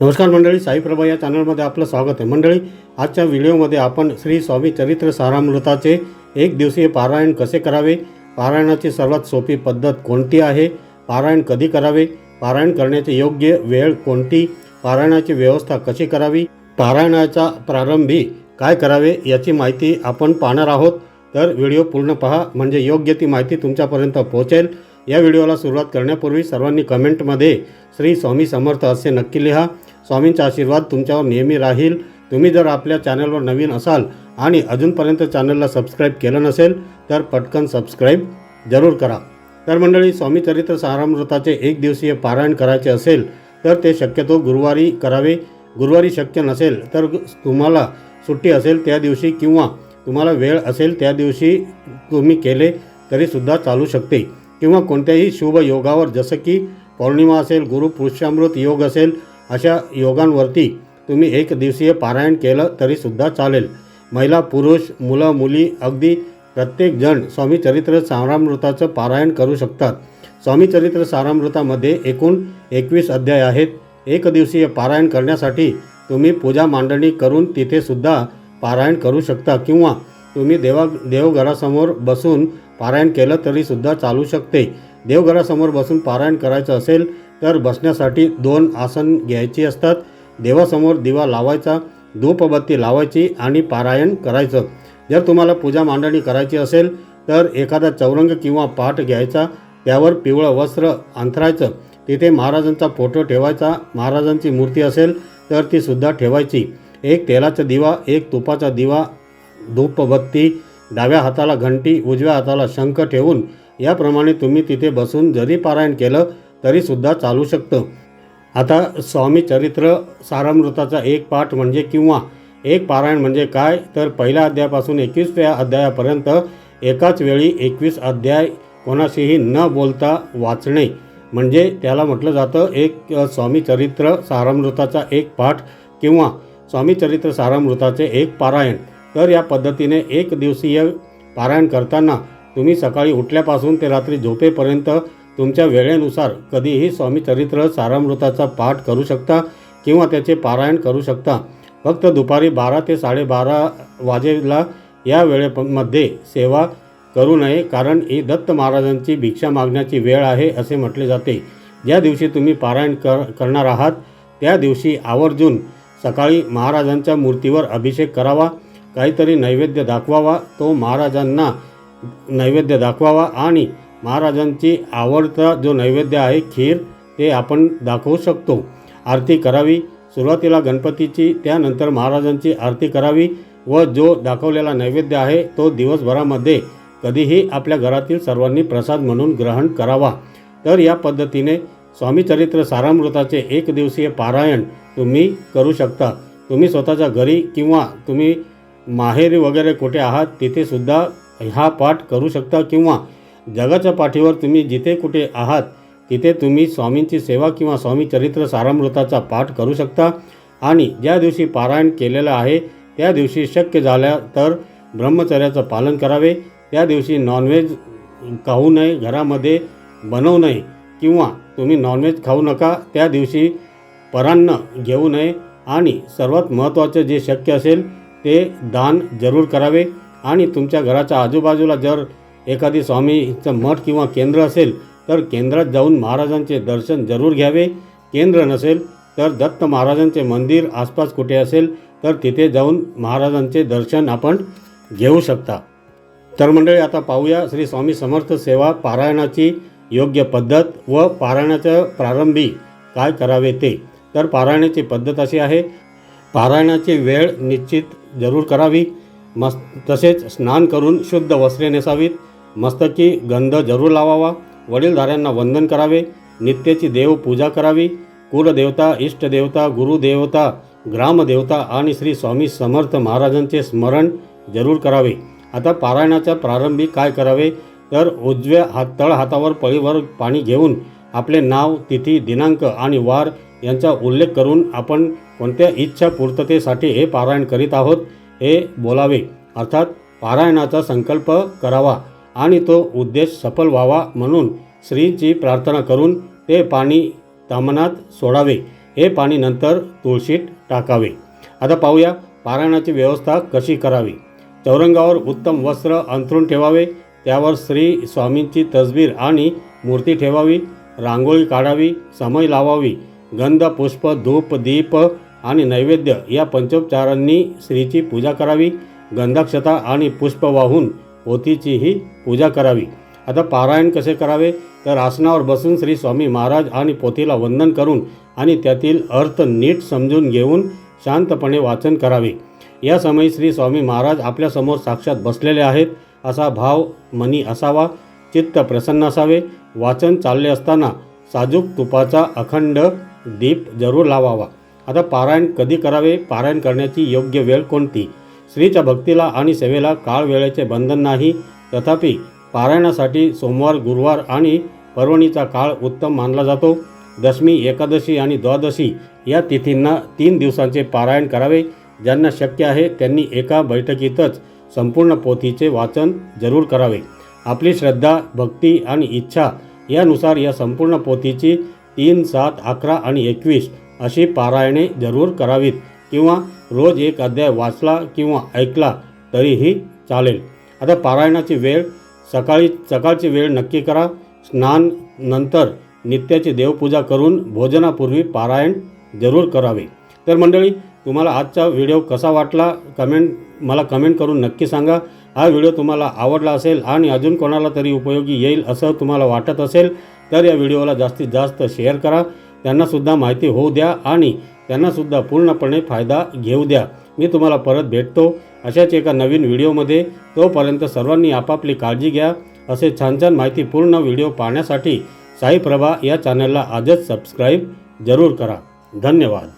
नमस्कार मंडळी साईप्रभा या चॅनलमध्ये आपलं स्वागत आहे. मंडळी आजच्या व्हिडिओमध्ये आपण श्री स्वामी चरित्र सारामृताचे एक दिवसीय पारायण कसे करावे? पारायणाची सर्वात सोपी पद्धत कोणती आहे? पारायण कधी करावे? पारायण करण्याची योग्य वेळ कोणती? पारायणाची व्यवस्था कशी करावी? पारायणाच्या प्रारंभी काय करावे याची माहिती आपण पाहणार आहोत. तर व्हिडिओ पूर्ण पहा म्हणजे योग्य ती माहिती तुमच्यापर्यंत पोहोचेल. या व्हिडिओला सुरुवात करण्यापूर्वी सर्वांनी कमेंटमध्ये श्री स्वामी समर्थ असे नक्की लिहा. स्वामींचा आशीर्वाद तुमच्यावर नेहमी राहील. तुम्ही जर आपल्या चॅनलवर नवीन असाल आणि अजूनपर्यंत चॅनलला सबस्क्राईब केलं नसेल तर पटकन सबस्क्राईब जरूर करा. तर मंडळी स्वामी चरित्र सारामृताचे एक दिवसीय पारायण करायचे असेल तर ते शक्यतो गुरुवारी करावे. गुरुवारी शक्य नसेल तर तुम्हाला सुट्टी असेल त्या दिवशी किंवा तुम्हाला वेळ असेल त्या दिवशी तुम्ही केले तरीसुद्धा चालू शकते. किंवा कोणत्याही शुभ योगावर जसं की पौर्णिमा असेल गुरु पुरुषामृत योग असेल अशा योगांवरती तुम्ही एक दिवसीय पारायण केलं तरीसुद्धा चालेल. महिला पुरुष मुलं मुली अगदी प्रत्येकजण स्वामी चरित्र सारामृताचं पारायण करू शकतात. स्वामी चरित्र सारामृतामध्ये एकूण एकवीस अध्याय आहेत. एक दिवसीय पारायण करण्यासाठी तुम्ही पूजा मांडणी करून तिथेसुद्धा पारायण करू शकता किंवा तुम्ही देवा देवघरासमोर बसून पारायण केलं तरीसुद्धा चालू शकते. देवघरासमोर बसून पारायण करायचं असेल तर बसण्यासाठी दोन आसन घ्यायची असतात. देवासमोर दिवा लावायचा धूपबत्ती लावायची आणि पारायण करायचं. जर तुम्हाला पूजा मांडणी करायची असेल तर एखादा चौरंग किंवा पाठ घ्यायचा त्यावर पिवळं वस्त्र अंथरायचं. तिथे महाराजांचा फोटो ठेवायचा महाराजांची मूर्ती असेल तर तीसुद्धा ठेवायची. एक तेलाचा दिवा एक तुपाचा दिवा धूपबत्ती डाव्या हाताला घंटी उजव्या हाताला शंख ठेवून याप्रमाणे तुम्ही तिथे बसून जरी पारायण केलं तरीसुद्धा चालू शकतं. आता स्वामी चरित्र सारामृताचा एक पाठ म्हणजे किंवा एक पारायण म्हणजे काय? तर पहिल्या अध्यायापासून एकवीसव्या अध्यायापर्यंत एकाच वेळी एकवीस अध्याय कोणाशीही न बोलता वाचणे. म्हणजे त्याला म्हटलं जातं एक स्वामी चरित्र सारामृताचा एक पाठ किंवा स्वामी चरित्र सारामृताचे एक पारायण. तर या पद्धतीने एक दिवसीय पारायण करताना तुम्ही सकाळी उठल्यापासून ते रात्री झोपेपर्यंत तुमच्या वेळेनुसार कधीही स्वामी चरित्र सारामृताचा पाठ करू शकता किंवा त्याचे पारायण करू शकता. फक्त दुपारी बारा ते साडेबारा वाजेला या वेळेमध्ये सेवा करू नये कारण ही दत्त महाराजांची भिक्षा मागण्याची वेळ आहे असे म्हटले जाते. ज्या दिवशी तुम्ही पारायण कर करणार आहात त्या दिवशी आवर्जून सकाळी महाराजांच्या मूर्तीवर अभिषेक करावा. काहीतरी नैवेद्य दाखवावा तो महाराजांना नैवेद्य दाखवावा आणि महाराजांची आवडता जो नैवेद्य आहे खीर ते आपण दाखवू शकतो. आरती करावी. सुरुवातीला गणपतीची त्यानंतर महाराजांची आरती करावी व जो दाखवलेला नैवेद्य आहे तो दिवसभरामध्ये कधीही आपल्या घरातील सर्वांनी प्रसाद म्हणून ग्रहण करावा. तर या पद्धतीने स्वामीचरित्र सारामृताचे एक दिवसीय पारायण तुम्ही करू शकता. तुम्ही स्वतःच्या घरी किंवा तुम्ही माहेरी वगैरे कुठे आहात तिथेसुद्धा हा पाठ करू शकता किंवा जगाच्या पाठीवर तुम्ही जिथे कुठे आहात तिथे तुम्ही स्वामींची सेवा किंवा स्वामी चरित्र सारामृताचा पाठ करू शकता. आणि ज्या दिवशी पारायण केलेलं आहे त्या दिवशी शक्य झाल्या तर ब्रह्मचर्याचं पालन करावे. त्या दिवशी नॉनव्हेज खाऊ नये घरामध्ये बनवू नये किंवा तुम्ही नॉनव्हेज खाऊ नका. त्या दिवशी परान्न घेऊ नये. आणि सर्वात महत्त्वाचं जे शक्य असेल ते दान जरूर करावे. आणि तुमच्या घराच्या आजूबाजूला जर एखादी स्वामीचं मठ किंवा केंद्र असेल तर केंद्रात जाऊन महाराजांचे दर्शन जरूर घ्यावे. केंद्र नसेल तर दत्त महाराजांचे मंदिर आसपास कुठे असेल तर तिथे जाऊन महाराजांचे दर्शन आपण घेऊ शकता. तर मंडळी आता पाहूया श्री स्वामी समर्थ सेवा पारायणाची योग्य पद्धत व पारायणाच्या प्रारंभी काय करावे ते. तर पारायणाची पद्धत अशी आहे. पारायणाची वेळ निश्चित जरूर करावी. मस् तसेच स्नान करून शुद्ध वस्त्रे नेसावीत. मस्तकी गंध जरूर लावावा. वडीलधाऱ्यांना वंदन करावे. नित्याची देवपूजा करावी. कुलदेवता इष्टदेवता गुरुदेवता ग्रामदेवता आणि श्री स्वामी समर्थ महाराजांचे स्मरण जरूर करावे. आता पारायणाच्या प्रारंभी काय करावे? तर उजव्या हात तळ हातावर पळीवर पाणी घेऊन आपले नाव तिथी दिनांक आणि वार यांचा उल्लेख करून आपण कोणत्या इच्छा पूर्ततेसाठी हे पारायण करीत आहोत हे बोलावे. अर्थात पारायणाचा संकल्प करावा आणि तो उद्देश सफल व्हावा म्हणून श्रींची प्रार्थना करून ते पाणी तामनात सोडावे. हे पाणी नंतर तुळशीत टाकावे. आता पाहूया पारायणाची व्यवस्था कशी करावी. चौरंगावर उत्तम वस्त्र अंथरून ठेवावे त्यावर श्री स्वामींची तसबीर आणि मूर्ती ठेवावी रांगोळी काढावी समय लावावी गंध पुष्प धूप दीप आणि नैवेद्य या पंचोपचारांनी श्रीची पूजा करावी. गंधाक्षता आणि पुष्प वाहून पोतीचीही पूजा करावी. आता पारायण कसे करावे? तर आसनावर बसून श्री स्वामी महाराज आणि पोथीला वंदन करून आणि त्यातील अर्थ नीट समजून घेऊन शांतपणे वाचन करावे. या समयी श्री स्वामी महाराज आपल्यासमोर साक्षात बसलेले आहेत असा भाव मनी असावा. चित्त प्रसन्न असावे. वाचन चालले असताना साजूक तुपाचा अखंड दीप जरूर लावावा. आता पारायण कधी करावे? पारायण करण्याची योग्य वेळ कोणती? स्त्रीच्या भक्तीला आणि सेवेला काळ वेळेचे बंधन नाही. तथापि पारायणासाठी सोमवार गुरुवार आणि पर्वणीचा काळ उत्तम मानला जातो. दशमी एकादशी आणि द्वादशी या तिथींना तीन दिवसांचे पारायण करावे. ज्यांना शक्य आहे त्यांनी एका बैठकीतच संपूर्ण पोथीचे वाचन जरूर करावे. आपली श्रद्धा भक्ती आणि इच्छा यानुसार या संपूर्ण पोथीची तीन सात अकरा आणि एकवीस अशी पारायणे जरूर करावीत किंवा रोज एक अध्याय वाचला किंवा ऐकला तरीही चालेल. आता पारायणाची वेळ सकाळी सकाळची वेळ नक्की करा. स्नान नंतर नित्याची देवपूजा करून भोजनापूर्वी पारायण जरूर करावे. तर मंडळी तुम्हाला आजचा व्हिडिओ कसा वाटला? कमेंट मला कमेंट करून नक्की सांगा. हा व्हिडिओ तुम्हाला आवडला असेल आणि अजून कोणाला तरी उपयोगी येईल असं तुम्हाला वाटत असेल तर या व्हिडिओला जास्तीत जास्त शेअर करा. त्यांनासुद्धा माहिती होऊ द्या आणि त्यांनासुद्धा पूर्णपणे फायदा घेऊ द्या. मी तुम्हाला परत भेटतो अशाच एका नवीन व्हिडिओमध्ये. तोपर्यंत सर्वांनी आपापली काळजी घ्या. असे छान छान माहितीपूर्ण व्हिडिओ पाहण्यासाठी साई प्रभा या चॅनलला आजच सबस्क्राईब जरूर करा. धन्यवाद.